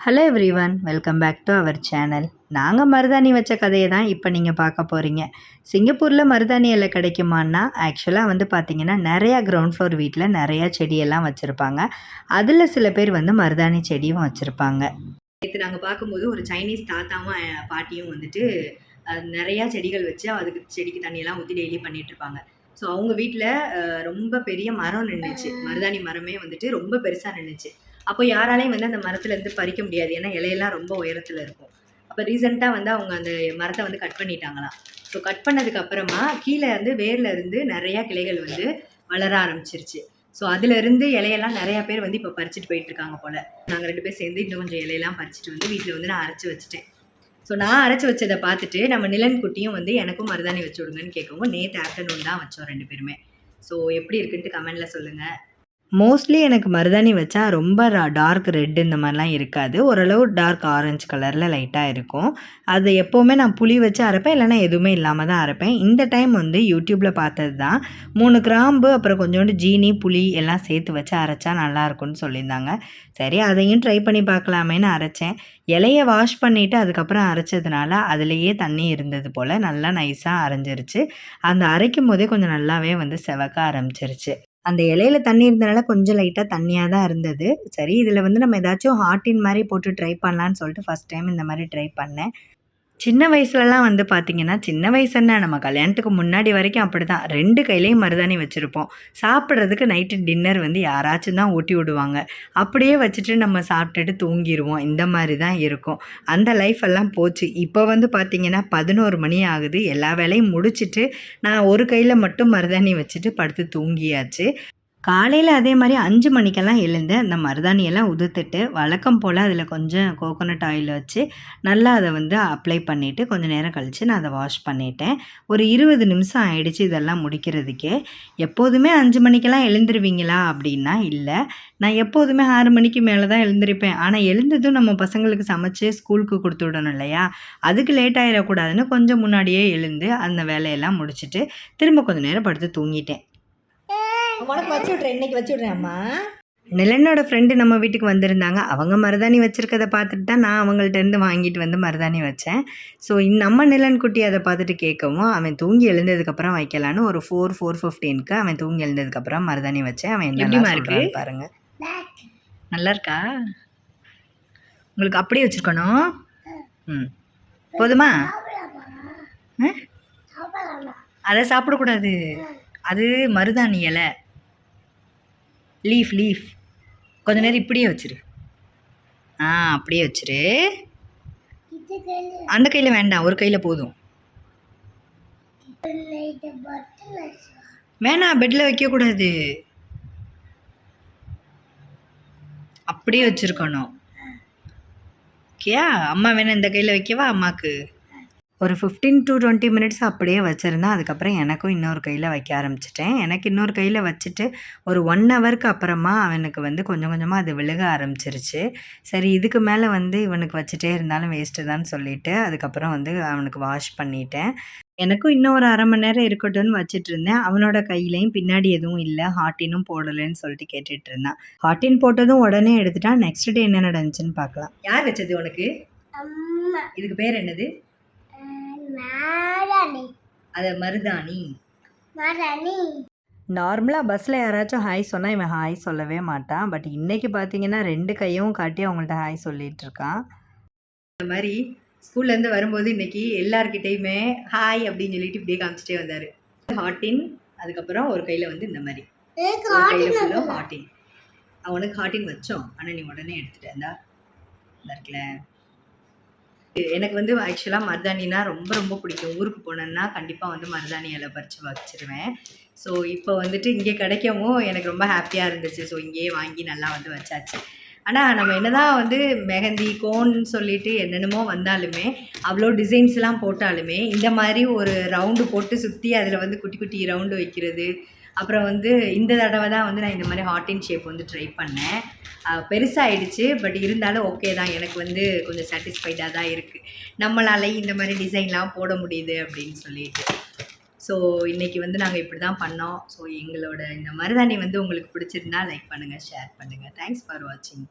Hello everyone welcome back to our channel நாங்கள் மருதாணி வச்ச கதையை தான் இப்போ நீங்கள் பார்க்க போகிறீங்க சிங்கப்பூரில் மருதாணி இலை கிடைக்குமான்னா ஆக்சுவலாக வந்து பார்த்திங்கன்னா நிறையா கிரவுண்ட் ஃப்ளோர் வீட்டில் நிறையா செடியெல்லாம் வச்சுருப்பாங்க. அதில் சில பேர் வந்து மருதாணி செடியும் வச்சுருப்பாங்க. நேற்று நாங்கள் பார்க்கும்போது ஒரு சைனீஸ் தாத்தாவும் பாட்டியும் வந்துட்டு நிறையா செடிகள் வச்சு அதுக்கு செடிக்கு தண்ணியெல்லாம் ஊற்றி டெய்லி பண்ணிட்டு இருப்பாங்க. ஸோ அவங்க வீட்டில் ரொம்ப பெரிய மரம் நின்றுச்சு மருதாணி மரமே வந்துட்டு ரொம்ப பெருசாக நின்றுச்சு அப்போ யாராலையும் வந்து அந்த மரத்துலேருந்து பறிக்க முடியாது. ஏன்னா இலையெல்லாம் ரொம்ப உயரத்தில் இருக்கும். அப்போ ரீசெண்டாக வந்து அவங்க அந்த மரத்தை வந்து கட் பண்ணிட்டாங்களாம். ஸோ கட் பண்ணதுக்கு அப்புறமா கீழே இருந்து வேர்ல இருந்து நிறையா கிளைகள் வந்து வளர ஆரம்பிச்சிருச்சு. ஸோ அதுலேருந்து இலையெல்லாம் நிறையா பேர் வந்து இப்போ பறிச்சுட்டு போயிட்டு இருக்காங்க போல். நாங்கள் ரெண்டு பேர் சேர்ந்து இன்னும் கொஞ்சம் இலையெல்லாம் பறிச்சுட்டு வந்து வீட்டில் வந்து நான் அரைச்சி வச்சுட்டேன். ஸோ நான் அரைச்சி வச்சதை பார்த்துட்டு நம்ம நிலன் குட்டியும் வந்து எனக்கும் மருதாணி வச்சு விடுங்கன்னு கேட்கவும் நேற்று ஆஃப்டர்நூன் தான் வச்சோம் ரெண்டு பேருமே. ஸோ எப்படி இருக்குன்ட்டு கமெண்டில் சொல்லுங்கள் மோஸ்ட்லி எனக்கு மருதாணி வச்சா ரொம்ப டார்க் ரெட் இந்த மாதிரிலாம் இருக்காது. ஓரளவு டார்க் ஆரஞ்சு கலரில் லைட்டாக இருக்கும். அது எப்போவுமே நான் புளி வச்சு அரைப்பேன் இல்லைன்னா எதுவுமே இல்லாமல் தான் அரைப்பேன். இந்த டைம் வந்து யூடியூப்பில் பார்த்தது தான். மூணு கிராம்பு அப்புறம் கொஞ்சோண்டு ஜீனி புளி எல்லாம் சேர்த்து வச்சு அரைச்சா நல்லாயிருக்கும்னு சொல்லியிருந்தாங்க. சரி அதையும் ட்ரை பண்ணி பார்க்கலாமேன்னு அரைச்சேன். இலையை வாஷ் பண்ணிவிட்டு அதுக்கப்புறம் அரைச்சதுனால அதுலேயே தண்ணி இருந்தது போல் நல்லா நைஸாக அரைஞ்சிருச்சு. அந்த அரைக்கும் போதே கொஞ்சம் நல்லாவே வந்து செவக்க ஆரம்பிச்சிருச்சு. அந்த இலையில தண்ணி இருந்தனால கொஞ்சம் லைட்டாக தண்ணியாக தான் இருந்தது. சரி இதில் வந்து நம்ம ஏதாச்சும் ஹாட்டின் மாதிரி போட்டு ட்ரை பண்ணலான்னு சொல்லிட்டு ஃபஸ்ட் டைம் இந்த மாதிரி ட்ரை பண்ணேன். சின்ன வயசுலலாம் வந்து பார்த்திங்கன்னா சின்ன வயசு என்ன நம்ம கல்யாணத்துக்கு முன்னாடி வரைக்கும் அப்படி தான் ரெண்டு கையிலையும் மருதாணி வச்சுருப்போம். சாப்பிட்றதுக்கு நைட்டு டின்னர் வந்து யாராச்சும் தான் ஊட்டி விடுவாங்க. அப்படியே வச்சுட்டு நம்ம சாப்பிட்டுட்டு தூங்கிடுவோம் இந்த மாதிரி தான் இருக்கும். அந்த லைஃப் எல்லாம் போச்சு. இப்போ வந்து பார்த்திங்கன்னா பதினோரு மணி ஆகுது. எல்லா வேலையும் முடிச்சுட்டு நான் ஒரு கையில் மட்டும் மருதாணி வச்சுட்டு படுத்து தூங்கியாச்சு. காலையில் அதே மாதிரி அஞ்சு மணிக்கெல்லாம் எழுந்து அந்த மருதாணியெல்லாம் உதுத்துட்டு வழக்கம் போல் அதில் கொஞ்சம் கோகோனட் ஆயில் வச்சு நல்லா அதை வந்து அப்ளை பண்ணிவிட்டு கொஞ்சம் நேரம் கழித்து நான் அதை வாஷ் பண்ணிட்டேன். ஒரு இருபது நிமிஷம் ஆயிடுச்சு இதெல்லாம் முடிக்கிறதுக்கே. எப்போதுமே அஞ்சு மணிக்கெல்லாம் எழுந்துருவீங்களா அப்படின்னா இல்லை. நான் எப்போதுமே ஆறு மணிக்கு மேலே தான் எழுந்திருப்பேன். ஆனால் எழுந்ததும் நம்ம பசங்களுக்கு சமைச்சு ஸ்கூலுக்கு கொடுத்து விடணும் இல்லையா? அதுக்கு லேட் ஆகிடக்கூடாதுன்னு கொஞ்சம் முன்னாடியே எழுந்து அந்த வேலையெல்லாம் முடிச்சுட்டு திரும்ப கொஞ்சம் நேரம் படுத்து தூங்கிட்டேன். உனக்கு வச்சு விட்றேன் இன்னைக்கு வச்சு விட்றேன் அம்மா. நிலனோட ஃப்ரெண்டு நம்ம வீட்டுக்கு வந்திருந்தாங்க. அவங்க மருதாணி வச்சுருக்கதை பார்த்துட்டு தான் நான் அவங்கள்ட்ட இருந்து வாங்கிட்டு வந்து மருதாணி வச்சேன். ஸோ நம்ம நிலன் குட்டி அதை பார்த்துட்டு கேட்கவும் அவன் தூங்கி எழுந்ததுக்கப்புறம் வைக்கலான்னு ஒரு ஃபோர் ஃபோர் ஃபிஃப்டீனுக்கு அவன் தூங்கி எழுந்ததுக்கப்புறம் மருதாணி வச்சேன். அவன் என்ன இருக்கு? பாருங்க. நல்லா இருக்கா? உங்களுக்கு அப்படியே வச்சுருக்கணும்? ம். போதுமா? ஆ? அதை சாப்பிடக்கூடாது. அது மருதாணி இலை. லீஃப் லீஃப் கொஞ்ச நேரம் இப்படியே வச்சிரு. ஆ அப்படியே வச்சிரு. அந்த கையில் வேண்டாம். ஒரு கையில் போதும். வேணாம் பெட்டில் வைக்கக்கூடாது அப்படியே வச்சுருக்கணும். ஓகேயா அம்மா வேணா இந்த கையில் வைக்கவா அம்மாவுக்கு ஒரு ஃபிஃப்டீன் டு டுவெண்ட்டி மினிட்ஸ் அப்படியே வச்சுருந்தேன் அதுக்கப்புறம் எனக்கும் இன்னொரு கையில் வைக்க ஆரம்பிச்சிட்டேன். எனக்கு இன்னொரு கையில் வச்சுட்டு ஒரு ஒன் ஹவருக்கு அப்புறமா அவனுக்கு வந்து கொஞ்சம் கொஞ்சமாக அது விழுக ஆரம்பிச்சிருச்சு. சரி இதுக்கு மேலே வந்து இவனுக்கு வச்சுட்டே இருந்தாலும் வேஸ்ட்டு தான் சொல்லிட்டு அதுக்கப்புறம் வந்து அவனுக்கு வாஷ் பண்ணிட்டேன். எனக்கும் இன்னும் ஒரு அரை மணி நேரம் இருக்கட்டும்னு வச்சுட்டு இருந்தேன். அவனோட கையிலையும் பின்னாடி எதுவும் இல்லை. ஹாட்டினும் போடலைன்னு சொல்லிட்டு கேட்டுட்டு இருந்தான். ஹாட்டின் போட்டதும் உடனே எடுத்துட்டான். நெக்ஸ்ட் டே என்ன நடந்துச்சுன்னு பார்க்கலாம். யார் வச்சது உனக்கு? இதுக்கு பேர் என்னது? அது மருதாணி. மரணி. நார்மலாக பஸ்ஸில் யாராச்சும் ஹாய் சொன்னால் இவன் ஹாய் சொல்லவே மாட்டான். பட் இன்னைக்கு பார்த்தீங்கன்னா ரெண்டு கையும் காட்டி அவங்கள்ட்ட ஹாய் சொல்லிட்டு இருக்கான். இந்த மாதிரி ஸ்கூல்லேருந்து வரும்போது இன்னைக்கு எல்லார்கிட்டேயுமே ஹாய் அப்படின்னு சொல்லிட்டு இப்படியே காமிச்சிட்டே வந்தார். ஹாட்டின் அதுக்கப்புறம் ஒரு கையில் வந்து இந்த மாதிரி. ஹாட்டின் அவனுக்கு ஹாட்டின் வச்சோம். ஆனால் நீ உடனே இந்த. இருக்குல்ல. இது எனக்கு வந்து ஆக்சுவலாக மருதாணினா ரொம்ப ரொம்ப பிடிக்கும். ஊருக்கு போனேன்னா கண்டிப்பாக வந்து மருதாணி இலை பறித்து வச்சிருவேன். ஸோ இப்போ வந்துட்டு இங்கே கிடைக்கவும் எனக்கு ரொம்ப ஹாப்பியாக இருந்துச்சு. ஸோ இங்கேயே வாங்கி நல்லா வந்து வச்சாச்சு. ஆனால் நம்ம என்னதான் வந்து மெஹந்தி கோன்னு சொல்லிட்டு என்னென்னமோ வந்தாலுமே அவ்வளோ டிசைன்ஸ்லாம் போட்டாலுமே இந்த மாதிரி ஒரு ரவுண்டு போட்டு சுற்றி அதில் வந்து குட்டி குட்டி ரவுண்டு வைக்கிறது அப்புறம் வந்து இந்த தடவை தான் வந்து நான் இந்த மாதிரி ஹாட்டின் ஷேப் வந்து ட்ரை பண்ணேன். பெருசாகிடுச்சு பெருசாயிடுச்சு பட் இருந்தாலும் ஓகே தான். எனக்கு வந்து கொஞ்சம் சாட்டிஸ்ஃபைடாக தான் இருக்குது நம்மளால இந்த மாதிரி டிசைன்லாம் போட முடியுது அப்படின்னு சொல்லிட்டு. ஸோ இன்றைக்கி வந்து நாங்கள் இப்படி தான் பண்ணோம். ஸோ எங்களோட இந்த மருதாணி வந்து உங்களுக்கு பிடிச்சிருந்தா லைக் பண்ணுங்கள் ஷேர் பண்ணுங்கள் தேங்க்ஸ் ஃபார் வாட்சிங்